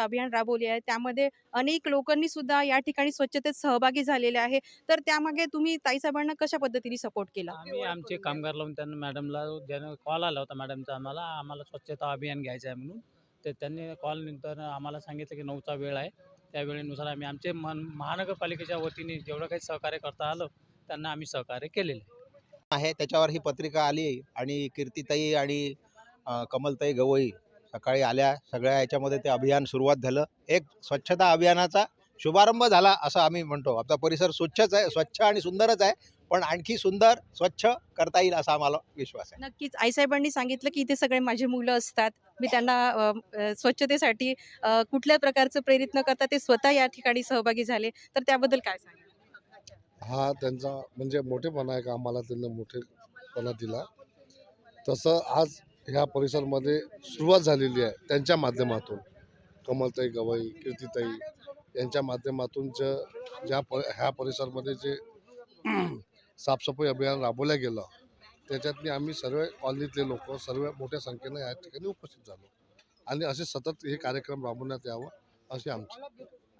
अभियान राबवले आहे. त्यामध्ये अनेक लोकांनी सुद्धा या ठिकाणी स्वच्छतेत सहभागी झालेले आहे. तर त्यामागे तुम्ही ताईसाहेबांना कशा पद्धतीने सपोर्ट केला? आम्ही आमचे कामगार लावून त्यांना मॅडमला ज्यानं कॉल आला होता मॅडमचा आम्हाला आम्हाला स्वच्छता अभियान घ्यायचं आहे म्हणून. ते त्यांनी कॉल नंतर आम्हाला सांगितलं की नऊचा वेळ आहे. त्या वेळेनुसार आम्ही आमचे मन महानगरपालिकेच्या वतीने जेवढं काही सहकार्य करता आलं त्यांना आम्ही सहकार्य केलेलं आहे. त्याच्यावर ही पत्रिका आली आणि कीर्तीताई आणि कमलताई गवई सकाळी आल्या सगळ्या याच्यामध्ये ते अभियान सुरुवात झालं. एक स्वच्छता अभियानाचा शुभारंभ झाला असं आम्ही म्हणतो. आपला परिसर स्वच्छच आहे स्वच्छ आणि सुंदरच आहे पण आणखी सुंदर स्वच्छ करता येईल असा आम्हाला विश्वास आहे. नक्कीच. आईसाहेबांनी सांगितलं की इथे सगळे माझे मुलं असतात. मी त्यांना स्वच्छतेसाठी कुठल्या प्रकारचं प्रेरित न करता ते स्वतः या ठिकाणी सहभागी झाले. तर त्याबद्दल काय सांगाल? हा त्यांचा म्हणजे मोठेपणा आहे का? आम्हाला त्यांना मोठेपणा दिला. तसं आज ह्या परिसरमध्ये सुरुवात झालेली आहे त्यांच्या माध्यमातून. कमलताई गवई कीर्तिताई यांच्या माध्यमातून ज ज्या प ह्या परिसरमध्ये जे साफसफाई अभियान राबवलं गेलं त्याच्यातनी आम्ही सर्व कॉलनीतले लोक सर्व मोठ्या संख्येनं या ठिकाणी उपस्थित झालो. आणि असे सतत हे कार्यक्रम राबवण्यात यावं असे आमची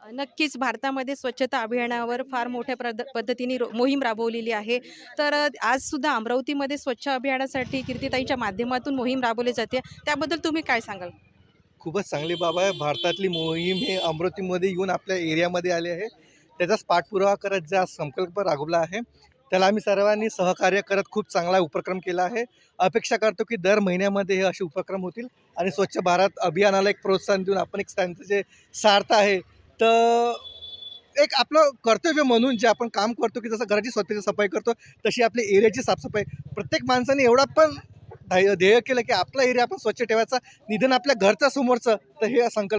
नक्कीच भारतामध्ये स्वच्छता अभियानावर फार मोठ्या प्रद पद्धतीने रो- मोहीम राबवलेली आहे. तर आजसुद्धा आज सुद्धा अमरावतीमध्ये स्वच्छ अभियानासाठी कीर्तीताईंच्या माध्यमातून मोहीम राबवली जाते. त्याबद्दल तुम्ही काय सांगाल? खूपच चांगली बाब आहे. भारतातली मोहीम हे अमरावतीमध्ये येऊन आपल्या एरियामध्ये आली आहे. त्याचाच पाठपुरावा करत ज्या संकल्प राबवला आहे त्याला आम्ही सर्वांनी सहकार्य करत खूप चांगला उपक्रम केला आहे. अपेक्षा करतो की दर महिन्यामध्ये हे असे उपक्रम होतील आणि स्वच्छ भारत अभियानाला एक प्रोत्साहन देऊन आपण एक त्यांचं जे सार्थ आहे तर एक आपलं कर्तव्य म्हणून जे आपण काम करतो की जसं घराची स्वतःची सफाई करतो तशी आपली एरियाची साफसफाई. प्रत्येक माणसाने एवढा पण ध्येय ध्येय केलं की आपला एरिया आपण स्वच्छ ठेवायचा. निधन आपल्या घरचा समोरचं तर हे संकल्प